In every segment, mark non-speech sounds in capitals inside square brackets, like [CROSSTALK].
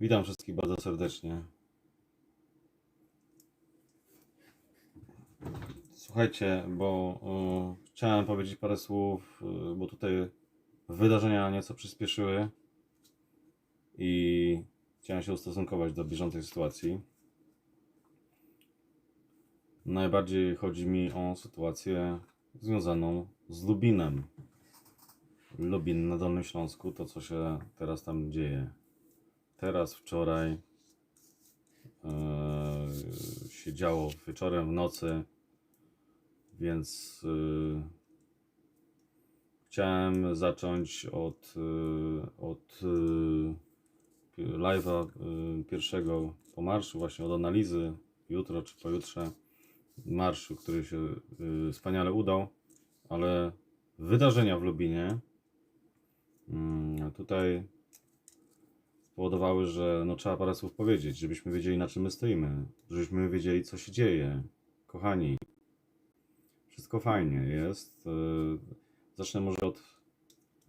Witam wszystkich bardzo serdecznie. Słuchajcie, bo e, chciałem powiedzieć parę słów, e, bo tutaj wydarzenia nieco przyspieszyły i chciałem się ustosunkować do bieżącej sytuacji. Najbardziej chodzi mi o sytuację związaną z Lubinem. Lubin na Dolnym Śląsku, to co się teraz tam dzieje. Teraz, wczoraj e, się działo wieczorem, w nocy, więc e, chciałem zacząć od, e, od live'a pierwszego po marszu, właśnie od analizy jutro czy pojutrze marszu, który się wspaniale udał, ale wydarzenia w Lubinie mm, tutaj spowodowały, że no, trzeba parę słów powiedzieć, żebyśmy wiedzieli na czym my stoimy, żebyśmy wiedzieli co się dzieje. Kochani, wszystko fajnie jest. Yy, Zacznę może od,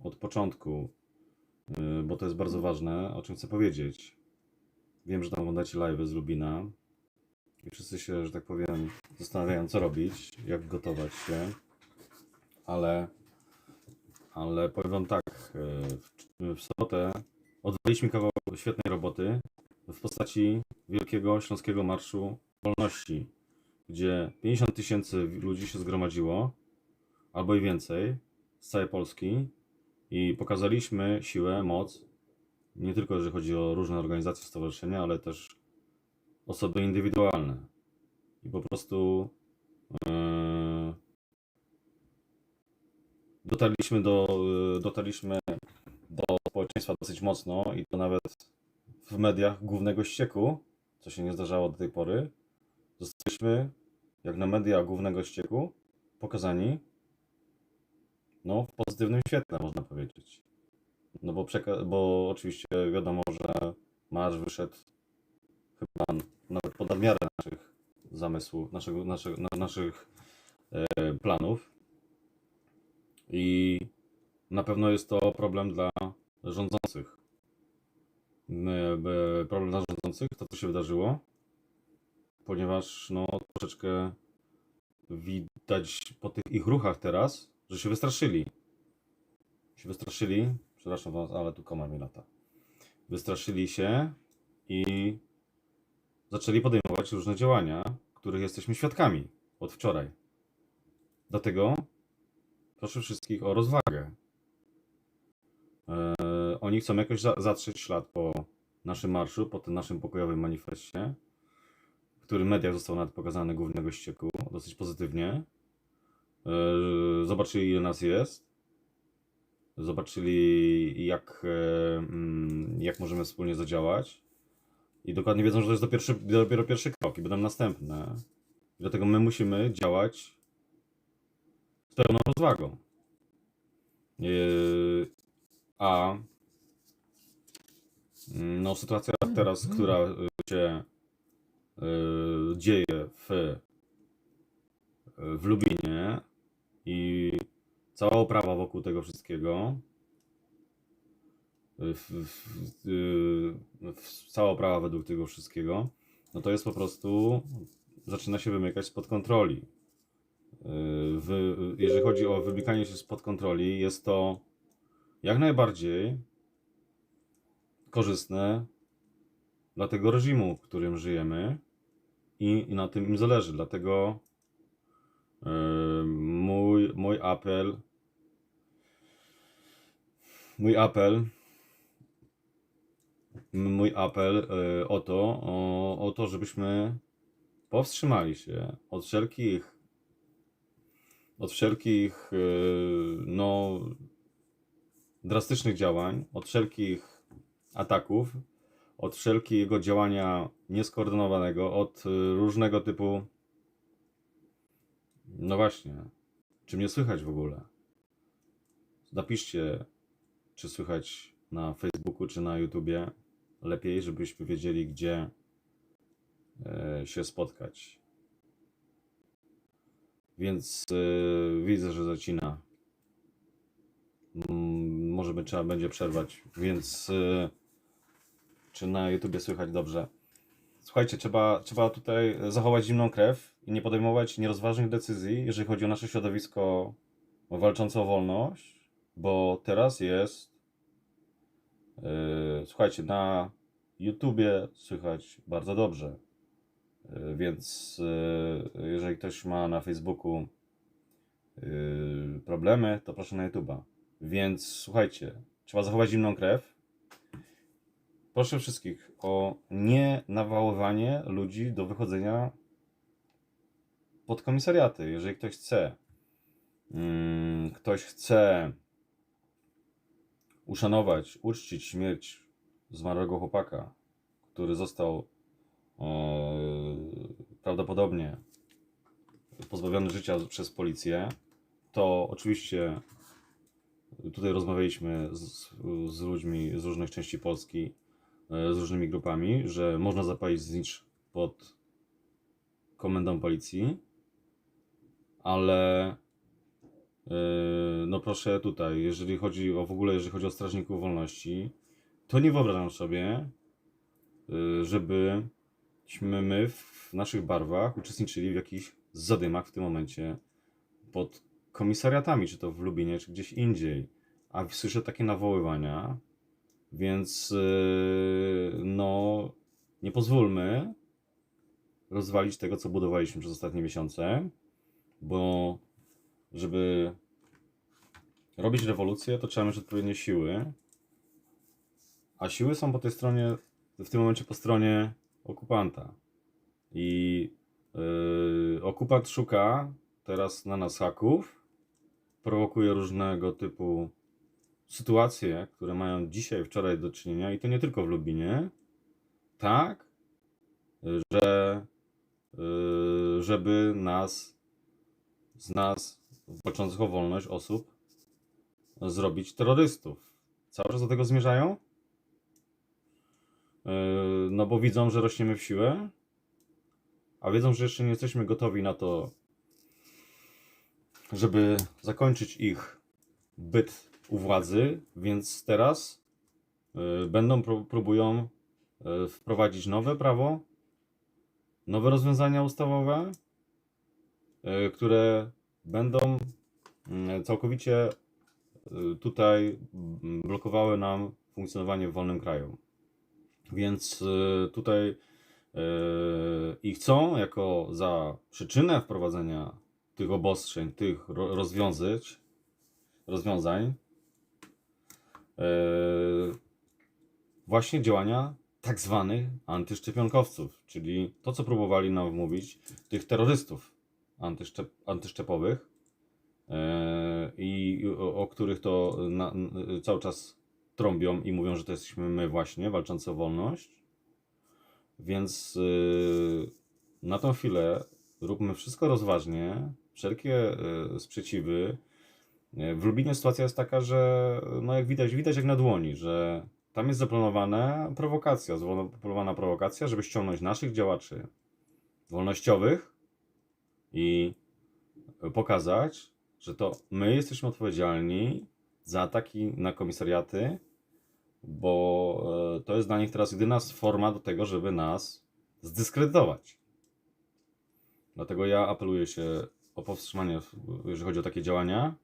od początku, yy, bo to jest bardzo ważne, o czym chcę powiedzieć. Wiem, że tam oglądacie live z Lubina i wszyscy się, że tak powiem, zastanawiają co robić, jak gotować się, ale, ale powiem wam tak, yy, w, w sobotę Odwaliśmy kawał świetnej roboty w postaci Wielkiego Śląskiego Marszu Wolności, gdzie 50 tysięcy ludzi się zgromadziło, albo i więcej, z całej Polski i pokazaliśmy siłę, moc, nie tylko jeżeli chodzi o różne organizacje, stowarzyszenia, ale też osoby indywidualne. I po prostu yy, dotarliśmy do, dotarliśmy do społeczeństwa dosyć mocno i to nawet w mediach głównego ścieku, co się nie zdarzało do tej pory, zostaliśmy, jak na media głównego ścieku, pokazani no, w pozytywnym świetle, można powiedzieć. No bo, bo oczywiście wiadomo, że marsz wyszedł chyba nawet ponad miarę naszych zamysłów, naszego, naszych, na, naszych e, planów. I na pewno jest to problem dla rządzących. Problem dla rządzących, to co się wydarzyło, ponieważ no troszeczkę widać po tych ich ruchach teraz, że się wystraszyli. Się wystraszyli, przepraszam was, ale tu komar mi lata. Wystraszyli się i zaczęli podejmować różne działania, których jesteśmy świadkami od wczoraj. Dlatego proszę wszystkich o rozwagę. E, oni chcą jakoś za, zatrzeć ślad po naszym marszu, po tym naszym pokojowym manifestie, który w mediach został nawet pokazany głównego ścieku dosyć pozytywnie. E, zobaczyli ile nas jest. Zobaczyli jak, e, mm, jak możemy wspólnie zadziałać. I dokładnie wiedzą, że to jest dopiero, dopiero pierwszy krok i będą następne. Dlatego my musimy działać z pełną rozwagą. Yy, a no, sytuacja teraz, która y, się y, dzieje w, w Lubinie i cała oprawa wokół tego wszystkiego, y, w, w, y, w, cała oprawa według tego wszystkiego, no to jest po prostu, zaczyna się wymykać spod kontroli. Y, W, jeżeli chodzi o wymykanie się spod kontroli, jest to jak najbardziej korzystne dla tego reżimu, w którym żyjemy i, i na tym im zależy. Dlatego yy, mój, mój apel mój apel mój apel yy, o to, o, o to, żebyśmy powstrzymali się od wszelkich od wszelkich yy, no drastycznych działań, od wszelkich ataków, od wszelkiego działania nieskoordynowanego, od y, różnego typu. No właśnie, czy mnie słychać w ogóle? Napiszcie, czy słychać na Facebooku, czy na YouTubie. Lepiej, żebyśmy wiedzieli, gdzie e, się spotkać. Więc y, widzę, że zacina. Może by trzeba będzie przerwać, więc y, czy na YouTubie słychać dobrze. Słuchajcie, trzeba, trzeba tutaj zachować zimną krew i nie podejmować nierozważnych decyzji, jeżeli chodzi o nasze środowisko walczące o wolność, bo teraz jest. Yy, słuchajcie, na YouTubie słychać bardzo dobrze. Yy, więc yy, jeżeli ktoś ma na Facebooku yy, problemy, to proszę na YouTuba. Więc słuchajcie, trzeba zachować zimną krew. Proszę wszystkich o nie nawoływanie ludzi do wychodzenia pod komisariaty. Jeżeli ktoś chce, mm, ktoś chce uszanować, uczcić śmierć zmarłego chłopaka, który został e, prawdopodobnie pozbawiony życia przez policję, to oczywiście tutaj rozmawialiśmy z, z ludźmi z różnych części Polski, z różnymi grupami, że można zapalić znicz pod komendą policji, ale e, no proszę tutaj, jeżeli chodzi o w ogóle, jeżeli chodzi o strażników wolności, to nie wyobrażam sobie, e, żebyśmy my w naszych barwach uczestniczyli w jakichś zadymach w tym momencie pod komisariatami, czy to w Lubinie, czy gdzieś indziej. A słyszę takie nawoływania, więc yy, no nie pozwólmy rozwalić tego, co budowaliśmy przez ostatnie miesiące, bo żeby robić rewolucję, to trzeba mieć odpowiednie siły, a siły są po tej stronie, w tym momencie po stronie okupanta. I yy, okupant szuka teraz na nas haków, prowokuje różnego typu sytuacje, które mają dzisiaj, wczoraj do czynienia, i to nie tylko w Lubinie, tak, że yy, żeby nas, z nas, walczących o wolność osób, zrobić terrorystów. Cały czas do tego zmierzają? Yy, No bo widzą, że rośniemy w siłę, a wiedzą, że jeszcze nie jesteśmy gotowi na to, żeby zakończyć ich byt u władzy, więc teraz y, będą pró- próbują y, wprowadzić nowe prawo, nowe rozwiązania ustawowe, y, które będą całkowicie tutaj blokowały nam funkcjonowanie w wolnym kraju. Więc tutaj i chcą jako za przyczynę wprowadzenia tych obostrzeń, tych ro- rozwiązań, właśnie działania tak zwanych antyszczepionkowców, czyli to, co próbowali nam wmówić, tych terrorystów antyszczep, antyszczepowych e, i o, których to na, n- cały czas trąbią i mówią, że to jesteśmy my właśnie, walczący o wolność. Więc na tą chwilę róbmy wszystko rozważnie, wszelkie sprzeciwy. W Lubinie sytuacja jest taka, że no jak widać, widać jak na dłoni, że tam jest zaplanowana prowokacja, zaplanowana prowokacja, żeby ściągnąć naszych działaczy wolnościowych i pokazać, że to my jesteśmy odpowiedzialni za ataki na komisariaty, bo e, to jest dla nich teraz jedyna forma do tego, żeby nas zdyskredytować. Dlatego ja apeluję się o powstrzymanie, jeżeli chodzi o takie działania.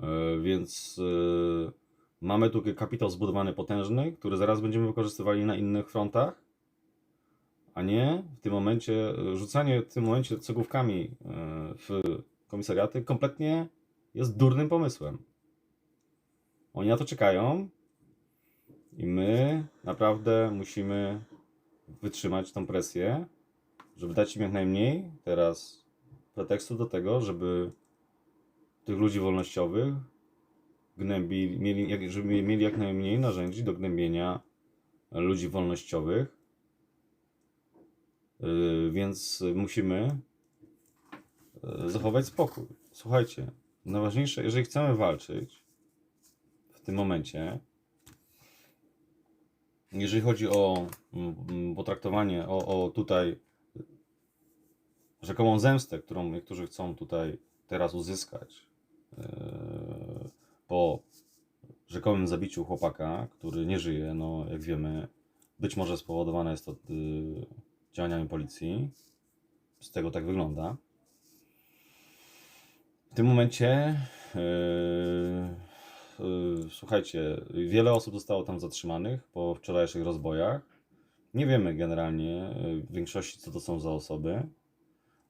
E, Więc e, mamy tu kapitał zbudowany potężny, który zaraz będziemy wykorzystywali na innych frontach, a nie w tym momencie, e, rzucanie w tym momencie cegłówkami e, w komisariaty kompletnie jest durnym pomysłem. Oni na to czekają i my naprawdę musimy wytrzymać tą presję, żeby dać im jak najmniej teraz pretekstu do tego, żeby tych ludzi wolnościowych gnębili, mieli, żeby mieli jak najmniej narzędzi do gnębienia ludzi wolnościowych. Yy, Więc musimy yy, zachować spokój. Słuchajcie, najważniejsze, jeżeli chcemy walczyć w tym momencie, jeżeli chodzi o mm, mm, potraktowanie, o, o tutaj rzekomą zemstę, którą niektórzy chcą tutaj teraz uzyskać po rzekomym zabiciu chłopaka, który nie żyje, no jak wiemy, Być może spowodowane jest to y, działaniami policji. Z tego tak wygląda. W tym momencie, yy, yy, słuchajcie, wiele osób zostało tam zatrzymanych po wczorajszych rozbojach. Nie wiemy generalnie w większości, co to są za osoby.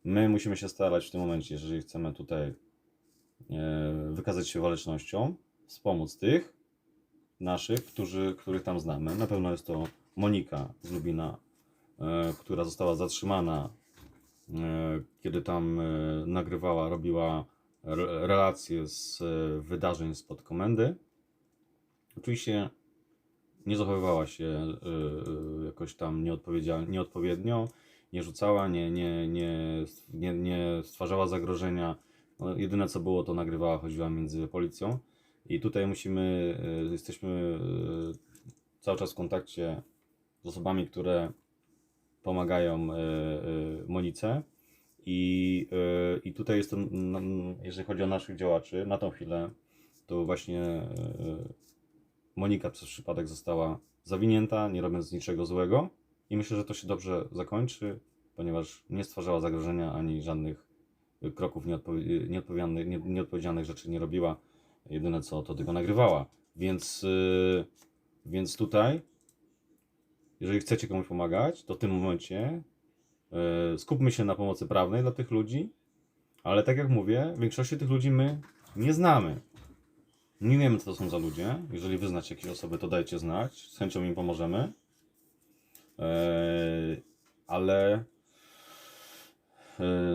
My musimy się starać w tym momencie, jeżeli chcemy tutaj wykazać się walecznością, wspomóc tych naszych, którzy, których tam znamy. Na pewno jest to Monika z Lubina, yy, która została zatrzymana e, kiedy tam e, nagrywała, robiła re- relacje z e, wydarzeń spod komendy. Oczywiście nie zachowywała się e, e, jakoś tam nieodpowiednio, nie rzucała, nie, nie, nie, nie stwarzała zagrożenia. No, jedyne co było, to nagrywała, chodziła między policją. I tutaj musimy, e, jesteśmy e, cały czas w kontakcie z osobami, które pomagają e, Monice. I, I tutaj jest to, n- jeżeli chodzi o naszych działaczy, na tą chwilę, to właśnie Monika przez przypadek została zawinięta, nie robiąc niczego złego. I myślę, że to się dobrze zakończy, ponieważ nie stwarzała zagrożenia ani żadnych kroków nieodpowie- nieodpowiedzialnych, nie- nieodpowiedzialnych rzeczy nie robiła. Jedyne co, to tylko nagrywała. Więc, e, więc tutaj jeżeli chcecie komuś pomagać, to w tym momencie e, skupmy się na pomocy prawnej dla tych ludzi, ale tak jak mówię, większości tych ludzi my nie znamy. Nie wiemy, co to są za ludzie. Jeżeli wy znacie jakieś osoby, to dajcie znać. Z chęcią im pomożemy. E, ale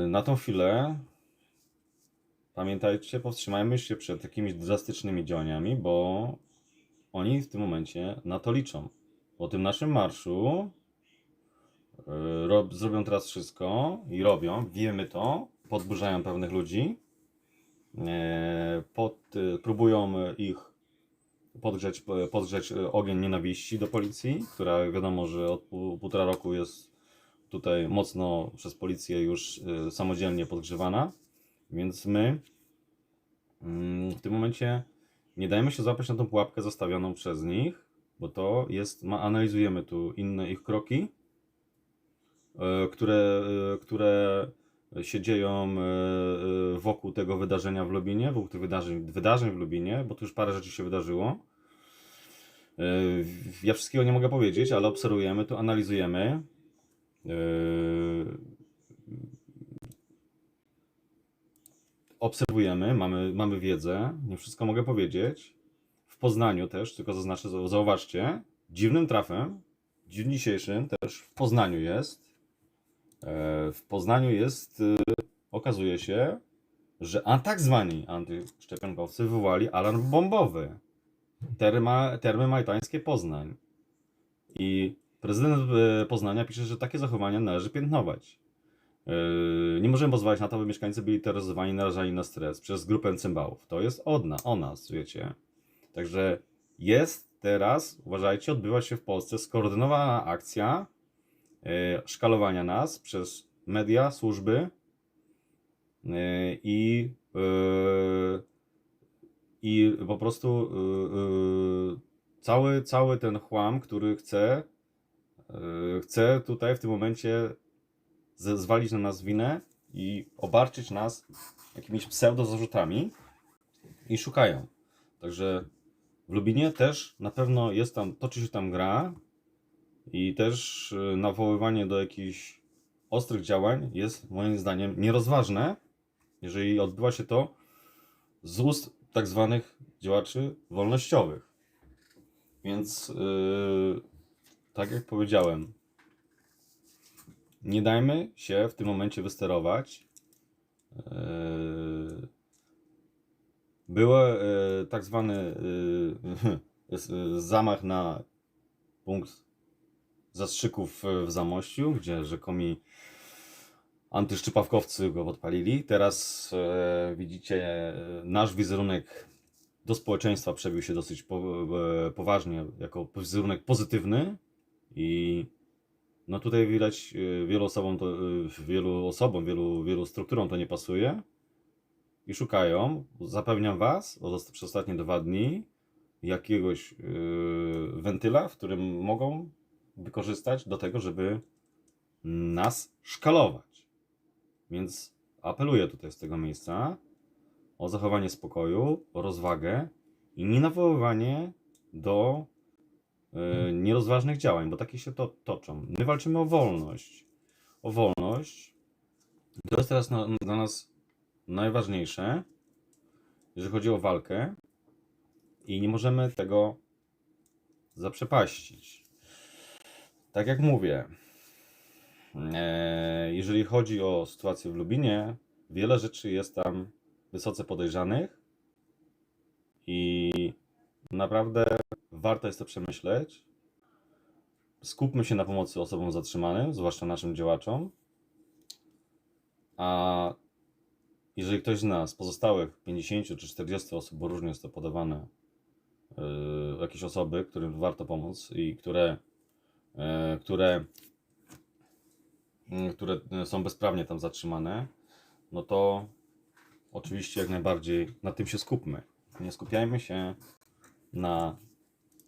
na tą chwilę pamiętajcie, powstrzymajmy się przed jakimiś drastycznymi działaniami, bo oni w tym momencie na to liczą. Po tym naszym marszu yy, rob, zrobią teraz wszystko i robią, wiemy to, podburzają pewnych ludzi, yy, pod, próbują ich podgrzeć, podgrzeć ogień nienawiści do policji, która wiadomo, że od pół, półtora roku jest tutaj mocno przez policję już yy, samodzielnie podgrzewana, więc my mm, w tym momencie nie dajmy się złapać na tą pułapkę zostawioną przez nich, bo to jest, analizujemy tu inne ich kroki, e, które, e, które się dzieją wokół tego wydarzenia w Lubinie, wokół tych wydarzeń, wydarzeń w Lubinie, bo tu już parę rzeczy się wydarzyło. Ja wszystkiego nie mogę powiedzieć, ale obserwujemy to, analizujemy. E, Obserwujemy, mamy, mamy wiedzę, nie wszystko mogę powiedzieć. W Poznaniu też, tylko zaznaczę, zau- zauważcie, dziwnym trafem, w dzisiejszym też w Poznaniu jest. e, W Poznaniu jest, y, okazuje się, że a tak zwani antyszczepionkowcy wywołali alarm bombowy. Terma, termy majtańskie Poznań. I prezydent e, Poznania pisze, że takie zachowania należy piętnować. Yy, Nie możemy pozwalać na to, by mieszkańcy byli terroryzowani, narażani na stres przez grupę cymbałów. To jest od na, o nas, wiecie. Także jest teraz, uważajcie, odbywa się w Polsce skoordynowana akcja yy, szkalowania nas przez media, służby i, i po prostu cały, cały ten chłam, który chce, chce tutaj w tym momencie zwalić na nas winę i obarczyć nas jakimiś pseudo zarzutami i szukają. Także w Lubinie też na pewno jest tam, toczy się tam gra i też y, nawoływanie do jakichś ostrych działań jest moim zdaniem nierozważne, jeżeli odbywa się to z ust tak zwanych działaczy wolnościowych. Więc yy, tak jak powiedziałem, nie dajmy się w tym momencie wysterować. Yy, Był e, tak zwany [LAUGHS] jest, e, zamach na punkt zastrzyków w Zamościu, gdzie rzekomi antyszczypawkowcy go podpalili. Teraz e, widzicie, nasz wizerunek do społeczeństwa przebił się dosyć e, poważnie jako wizerunek pozytywny i no tutaj widać y, wielu osobom to, y, wielu osobom, wielu, wielu strukturom to nie pasuje i szukają, zapewniam was, przez ostatnie dwa dni jakiegoś y, wentyla, w którym mogą wykorzystać do tego, żeby nas szkalować. Więc apeluję tutaj z tego miejsca o zachowanie spokoju, o rozwagę i nie nawoływanie do nierozważnych działań, bo takie się to toczą. My walczymy o wolność. O wolność. To jest teraz na, dla nas najważniejsze, jeżeli chodzi o walkę i nie możemy tego zaprzepaścić. Tak jak mówię, e, jeżeli chodzi o sytuację w Lubinie, wiele rzeczy jest tam wysoce podejrzanych i naprawdę warto jest to przemyśleć. Skupmy się na pomocy osobom zatrzymanym, zwłaszcza naszym działaczom. A jeżeli ktoś z nas, pozostałych 50 czy 40 osób, bo różnie jest to podawane, yy, jakieś osoby, którym warto pomóc i które, yy, które, yy, które są bezprawnie tam zatrzymane, no to oczywiście jak najbardziej na tym się skupmy. Nie skupiajmy się na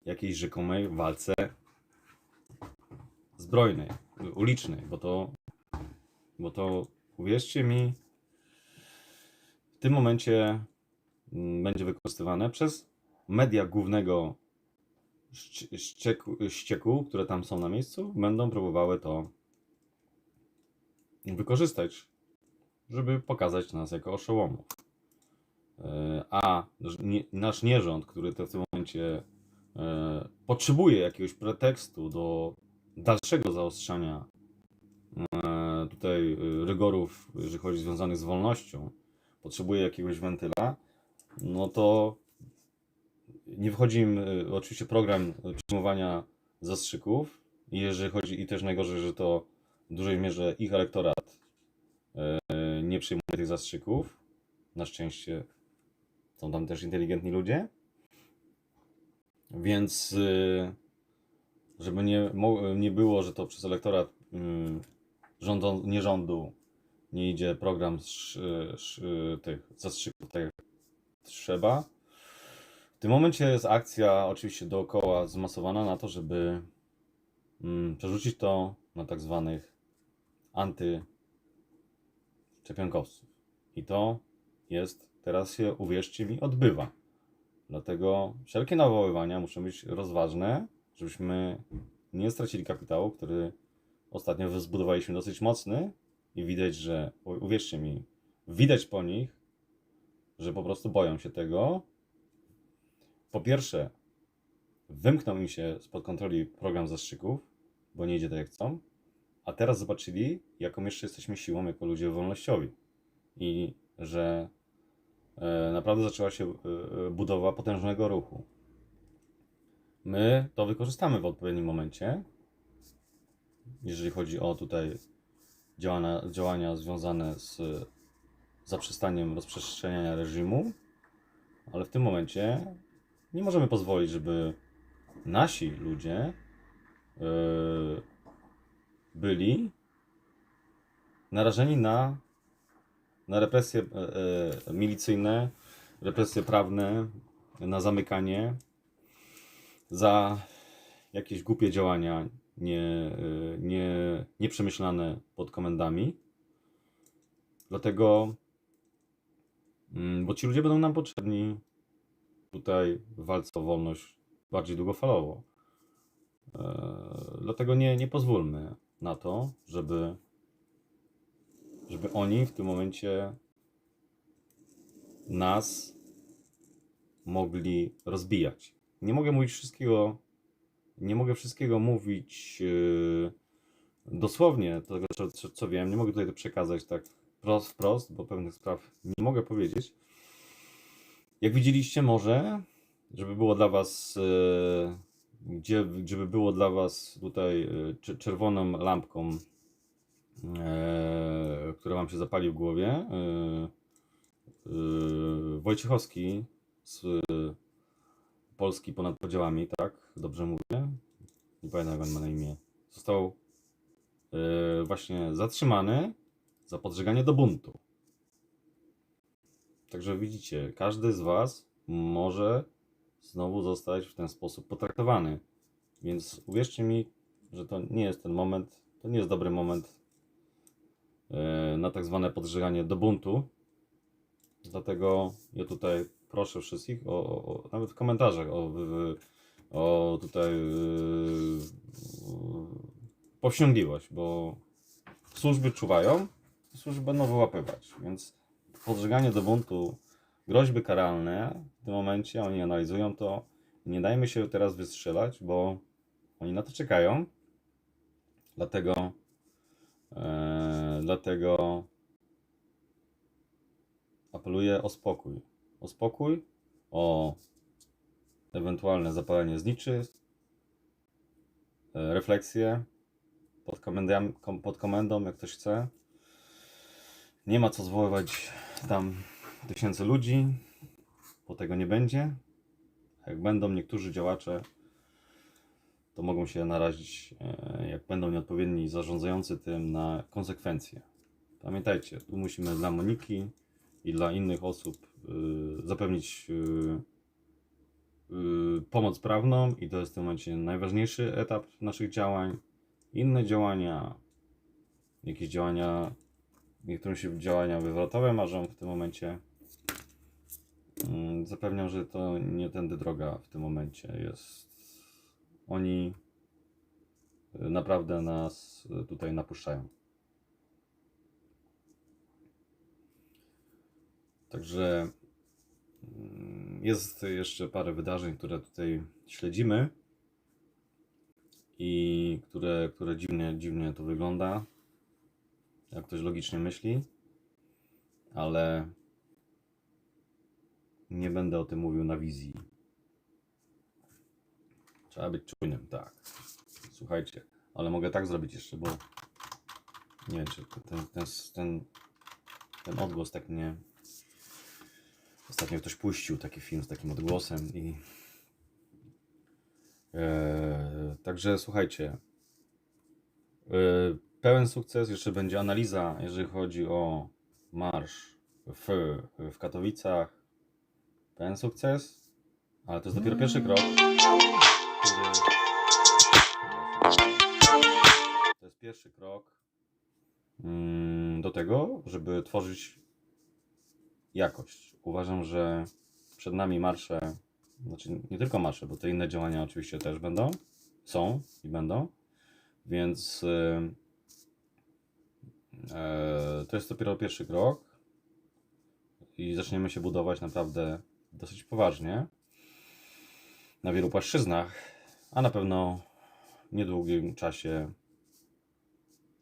jakiejś rzekomej walce zbrojnej, ulicznej, bo to, bo to uwierzcie mi, w tym momencie mm, będzie wykorzystywane przez media głównego ścieku, ścieku, które tam są na miejscu, będą próbowały to wykorzystać, żeby pokazać nas jako oszołomów. E, A nasz nierząd, który to w tym momencie potrzebuje jakiegoś pretekstu do dalszego zaostrzania e, tutaj e, rygorów, jeżeli chodzi związanych z wolnością, potrzebuje jakiegoś wentyla, no to nie wchodzi im e, oczywiście program e, przyjmowania zastrzyków. I jeżeli chodzi, i też najgorzej, że to w dużej mierze ich elektorat e, nie przyjmuje tych zastrzyków. Na szczęście są tam też inteligentni ludzie. Więc e, żeby nie, nie było, że to przez elektorat mm, rządą, nierządu nie idzie program sz, sz, tych zastrzyków tak jak trzeba. W tym momencie jest akcja oczywiście dookoła zmasowana na to, żeby mm, przerzucić to na tak zwanych. I to jest, teraz się, uwierzcie mi, odbywa. Dlatego wszelkie nawoływania muszą być rozważne, żebyśmy nie stracili kapitału, który ostatnio zbudowaliśmy dosyć mocny i widać, że, uwierzcie mi, widać po nich, że po prostu boją się tego. Po pierwsze, wymknął im się spod kontroli program zastrzyków, bo nie idzie tak jak chcą, a teraz zobaczyli, jaką jeszcze jesteśmy siłą jako ludzie wolnościowi i że naprawdę zaczęła się e, e, budowa potężnego ruchu. My to wykorzystamy w odpowiednim momencie, jeżeli chodzi o tutaj działania, działania związane z zaprzestaniem rozprzestrzeniania reżimu, ale w tym momencie nie możemy pozwolić, żeby nasi ludzie byli narażeni na, na represje yy, milicyjne, represje prawne, na zamykanie za jakieś głupie działania nie, yy, nie, nieprzemyślane pod komendami. Dlatego, mm, bo ci ludzie będą nam potrzebni tutaj w walce o wolność bardziej długofalowo. E, Dlatego nie, nie pozwólmy na to, żeby, żeby oni w tym momencie nas mogli rozbijać. Nie mogę mówić wszystkiego, nie mogę wszystkiego mówić e, dosłownie, tego co, co, wiem, nie mogę tutaj to przekazać tak wprost, wprost, bo pewnych spraw nie mogę powiedzieć. Jak widzieliście, może, żeby było dla Was, e, gdzie, żeby było dla Was tutaj czer- czerwoną lampką, e, która Wam się zapali w głowie, e, e, Wojciechowski z Polski ponad podziałami, tak? Dobrze mówię? Nie pamiętam, jak on ma na imię. Został właśnie zatrzymany za podżeganie do buntu. Także widzicie, każdy z Was może znowu zostać w ten sposób potraktowany. Więc uwierzcie mi, że to nie jest ten moment, to nie jest dobry moment na tak zwane podżeganie do buntu. Dlatego ja tutaj proszę wszystkich, o, o, nawet w komentarzach, o, o tutaj yy, powściągliwość, bo służby czuwają, służby będą wyłapywać, więc podżeganie do buntu, groźby karalne w tym momencie, oni analizują to. Nie dajmy się teraz wystrzelać, bo oni na to czekają. Dlatego, e, dlatego apeluję o spokój. O spokój, o ewentualne zapalenie zniczy, e, refleksję pod, komendam, kom, pod komendą, jak ktoś chce. Nie ma co zwoływać tam tysięcy ludzi, bo tego nie będzie. Jak będą niektórzy działacze, to mogą się narazić, e, jak będą nieodpowiedni zarządzający tym, na konsekwencje. Pamiętajcie, tu musimy dla Moniki i dla innych osób y, zapewnić y, pomoc prawną i to jest w tym momencie najważniejszy etap naszych działań. Inne działania, jakieś działania, niektórym się działania wywrotowe marzą w tym momencie. Mm, Zapewniam, że to nie tędy droga w tym momencie jest. Oni y, naprawdę nas y, tutaj napuszczają. Także mm, jest jeszcze parę wydarzeń, które tutaj śledzimy i które, które dziwnie, dziwnie to wygląda, jak ktoś logicznie myśli, ale nie będę o tym mówił na wizji. Trzeba być czujnym, tak. Słuchajcie, ale mogę tak zrobić jeszcze, bo nie wiem, czy ten, ten, ten, ten odgłos tak mnie Ostatnio ktoś puścił taki film z takim odgłosem i. E, także słuchajcie. E, pełen sukces. Jeszcze będzie analiza, jeżeli chodzi o marsz w, w Katowicach. Pełen sukces, ale to jest dopiero pierwszy krok. To jest pierwszy krok mm, do tego, żeby tworzyć jakość. Uważam, że przed nami marsze, znaczy nie tylko marsze, bo te inne działania oczywiście też będą, są i będą, więc e, e, to jest dopiero pierwszy krok i zaczniemy się budować naprawdę dosyć poważnie na wielu płaszczyznach, a na pewno w niedługim czasie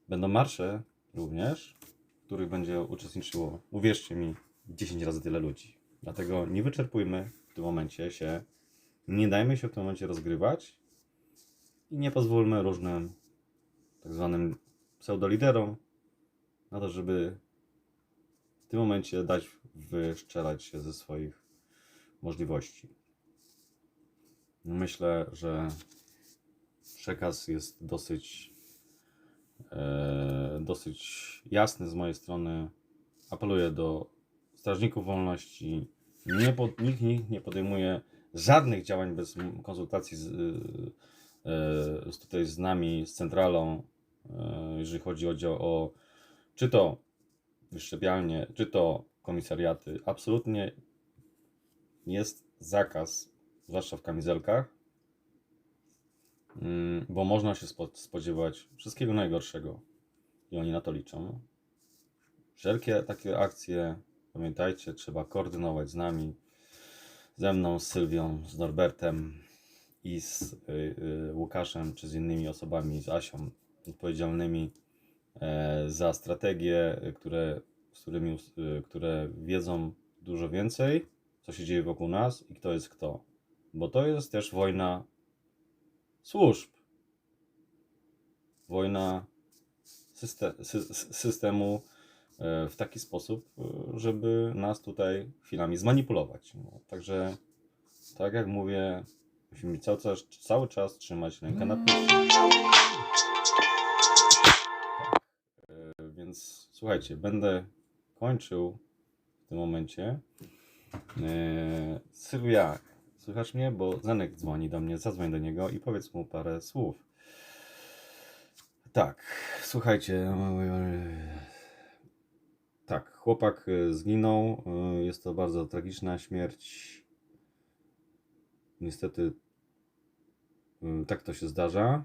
będą marsze również, w których będzie uczestniczyło, uwierzcie mi, 10 razy tyle ludzi. Dlatego nie wyczerpujmy w tym momencie się, nie dajmy się w tym momencie rozgrywać i nie pozwólmy różnym tak zwanym pseudoliderom na to, żeby w tym momencie dać wyszczelać się ze swoich możliwości. Myślę, że przekaz jest dosyć e, dosyć jasny z mojej strony. Apeluję do strażników wolności. Nie pod, nikt, nikt nie podejmuje żadnych działań bez konsultacji z, y, z tutaj z nami, z centralą, y, jeżeli chodzi o, o czy to wyszczepialnie, czy to komisariaty. Absolutnie jest zakaz, zwłaszcza w kamizelkach, mm, bo można się spo- spodziewać wszystkiego najgorszego i oni na to liczą. Wszelkie takie akcje Pamiętajcie, trzeba koordynować z nami, ze mną, z Sylwią, z Norbertem i z y, y, Łukaszem, czy z innymi osobami, z Asią, odpowiedzialnymi e, za strategie, które, z którymi, y, które wiedzą dużo więcej, co się dzieje wokół nas i kto jest kto. Bo to jest też wojna służb. Wojna syste, sy, sy- systemu e, w taki sposób, e, żeby nas tutaj chwilami zmanipulować. No, także, tak jak mówię, musimy cały czas, cały czas trzymać rękę na pulsie. E, Więc słuchajcie, będę kończył w tym momencie. Sylwia, słychasz mnie? Bo Zenek dzwoni do mnie, zadzwoń do niego i powiedz mu parę słów. Tak, słuchajcie. Tak, chłopak e, zginął. e, Jest to bardzo tragiczna śmierć. Niestety e, tak to się zdarza.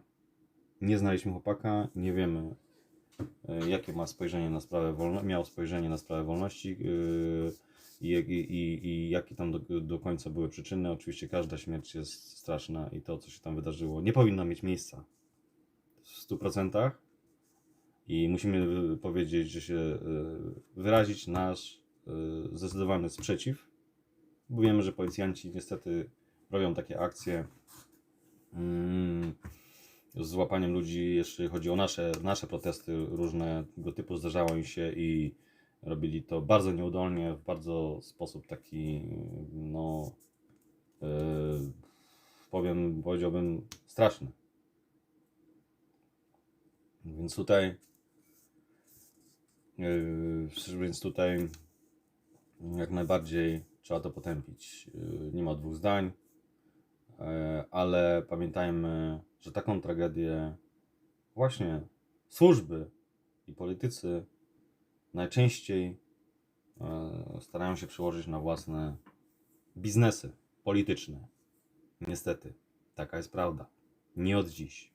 Nie znaliśmy chłopaka, nie wiemy e, jakie ma spojrzenie na sprawę wolności, miał spojrzenie na sprawę wolności e, i, i, i, jakie tam do, do końca były przyczyny. Oczywiście każda śmierć jest straszna i to, co się tam wydarzyło, nie powinno mieć miejsca w 100%. I musimy powiedzieć, że się y, wyrazić nasz y, zdecydowany sprzeciw, bo wiemy, że policjanci niestety robią takie akcje mm, z złapaniem ludzi, jeśli chodzi o nasze, nasze protesty różnego typu, zdarzało im się i robili to bardzo nieudolnie, w bardzo sposób taki, no, y, powiem, powiedziałbym, straszny. Więc tutaj, yy, więc tutaj jak najbardziej trzeba to potępić. Yy, nie ma dwóch zdań, yy, ale pamiętajmy, że taką tragedię właśnie służby i politycy najczęściej yy, starają się przełożyć na własne biznesy polityczne. Niestety, taka jest prawda. Nie od dziś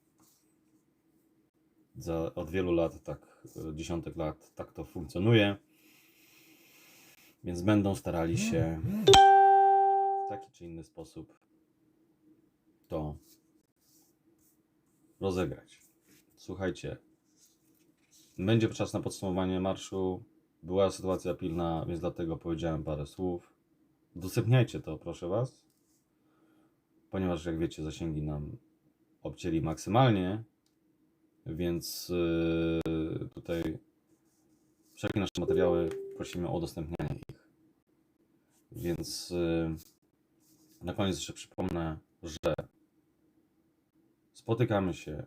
za, od wielu lat, tak e, dziesiątek lat, tak to funkcjonuje. Więc będą starali się w taki czy inny sposób to rozegrać. Słuchajcie, będzie czas na podsumowanie marszu. Była sytuacja pilna, więc dlatego powiedziałem parę słów. Udostępniajcie to, proszę Was, ponieważ jak wiecie, zasięgi nam obcięli maksymalnie, więc yy, tutaj wszelkie nasze materiały prosimy o udostępnianie ich. Więc yy, na koniec jeszcze przypomnę, że spotykamy się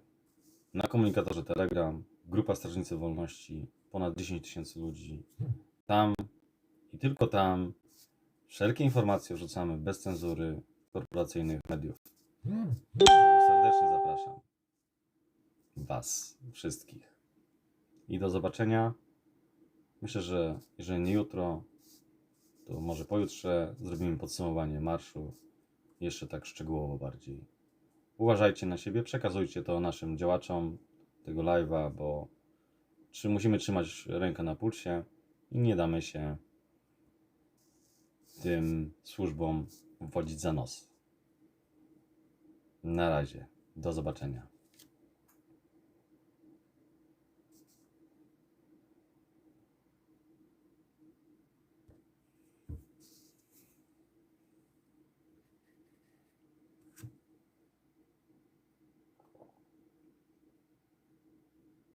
na komunikatorze Telegram, grupa Strażnicy Wolności, ponad 10 tysięcy ludzi. Tam i tylko tam wszelkie informacje wrzucamy bez cenzury korporacyjnych mediów. Dlatego serdecznie zapraszam. Was wszystkich. I do zobaczenia. Myślę, że jeżeli nie jutro, to może pojutrze zrobimy podsumowanie marszu jeszcze tak szczegółowo bardziej. Uważajcie na siebie, przekazujcie to naszym działaczom tego live'a, bo czy musimy trzymać rękę na pulsie i nie damy się tym służbom wodzić za nos. Na razie. Do zobaczenia.